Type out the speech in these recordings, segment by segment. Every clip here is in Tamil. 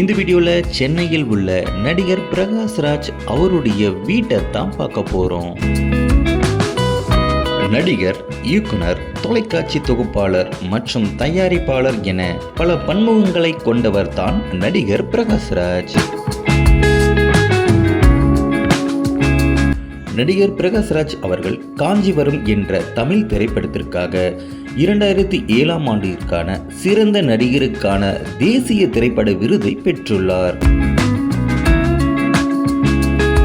இந்த வீடியோவில் சென்னையில் உள்ள நடிகர் பிரகாஷ்ராஜ் அவருடைய வீட்டை தான் பார்க்க போகிறோம் நடிகர் இயக்குனர் தொலைக்காட்சி தொகுப்பாளர் மற்றும் தயாரிப்பாளர் என பல பன்முகங்களை கொண்டவர் தான் நடிகர் பிரகாஷ்ராஜ் நடிகர் பிரகாஷ்ராஜ் அவர்கள் காஞ்சிவரம் என்ற தமிழ் திரைப்படத்திற்காக இரண்டாயிரத்தி ஏழாம் ஆண்டிற்கான சிறந்த நடிகருக்கான தேசிய திரைப்பட விருதை பெற்றுள்ளார்.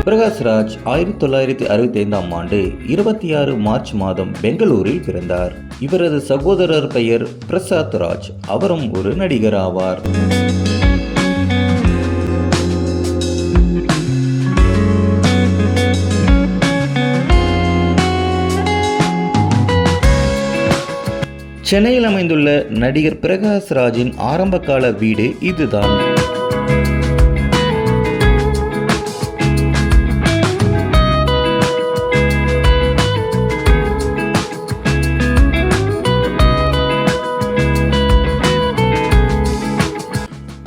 பிரகாஷ்ராஜ் ஆயிரத்தி தொள்ளாயிரத்தி அறுபத்தி ஐந்தாம் ஆண்டு இருபத்தி ஆறு மார்ச் மாதம் பெங்களூரில் பிறந்தார். இவரது சகோதரர் பெயர் பிரசாத் ராஜ். அவரும் ஒரு நடிகர் ஆவார் சென்னையில் அமைந்துள்ள நடிகர் பிரகாஷ் ராஜின் ஆரம்பகால வீடு இதுதான்.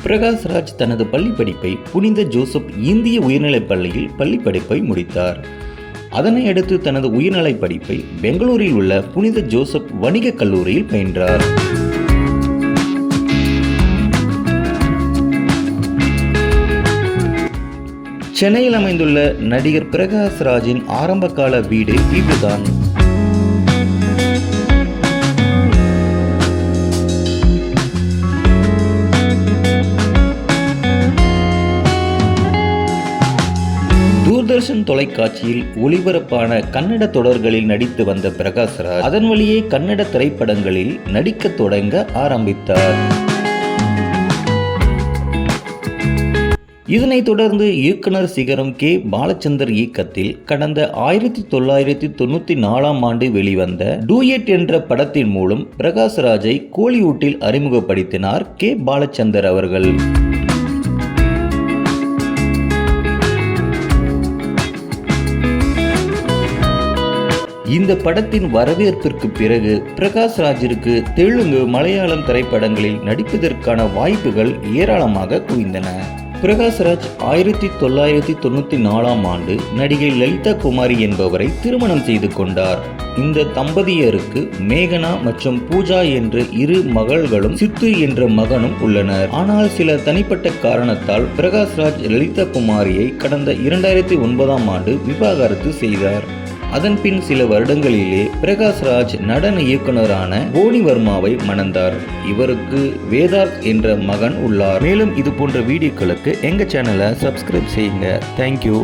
பிரகாஷ் ராஜ் தனது பள்ளிப்படிப்பை புனித ஜோசப் இந்திய உயர்நிலைப் பள்ளியில் பள்ளிப்படிப்பை முடித்தார். அதனை அடுத்து தனது உயர்நிலை படிப்பை பெங்களூரில் உள்ள புனித ஜோசப் வணிகக் கல்லூரியில் பயின்றார். சென்னையில் அமைந்துள்ள நடிகர் பிரகாஷ் ராஜின் ஆரம்பகால வீடு இதுதான். தூர்தர்ஷன் தொலைக்காட்சியில் ஒளிபரப்பான கன்னட தொடர்களில் நடித்து வந்த பிரகாஷ்ராஜ் அதன் வழியே கன்னட திரைப்படங்களில் நடிக்க தொடங்க ஆரம்பித்தார். இதனைத் தொடர்ந்து இயக்குனர் சிகரம் கே. பாலச்சந்தர் இயக்கத்தில் கடந்த ஆயிரத்தி தொள்ளாயிரத்தி தொண்ணூத்தி நாலாம் ஆண்டு வெளிவந்த டூயட் என்ற படத்தின் மூலம் பிரகாஷ்ராஜை கோலிவுட்டில் அறிமுகப்படுத்தினார் கே. பாலச்சந்தர் அவர்கள். இந்த படத்தின் வரவேற்பிற்கு பிறகு பிரகாஷ் ராஜிற்கு தெலுங்கு மலையாளம் திரைப்படங்களில் நடிப்பதற்கான வாய்ப்புகள் ஏராளமாக குவிந்தன. பிரகாஷ்ராஜ் ஆயிரத்தி தொள்ளாயிரத்தி தொண்ணூற்றி நாலாம் ஆண்டு நடிகை லலிதா குமாரி என்பவரை திருமணம் செய்து கொண்டார். இந்த தம்பதியருக்கு மேகனா மற்றும் பூஜா என்ற இரு மகள்களும் சித்து என்ற மகனும் உள்ளனர். ஆனால் சில தனிப்பட்ட காரணத்தால் பிரகாஷ்ராஜ் லலிதா குமாரியை கடந்த இரண்டாயிரத்தி ஒன்பதாம் ஆண்டு விவாகரத்து செய்தார். அதன் பின் சில வருடங்களிலே பிரகாஷ்ராஜ் நடன இயக்குனரான போனி வர்மாவை மணந்தார். இவருக்கு வேதார்த் என்ற மகன் உள்ளார். மேலும் இது போன்ற வீடியோக்களுக்கு எங்கள் சேனலை சப்ஸ்கிரைப் செய்யுங்க. தேங்க்யூ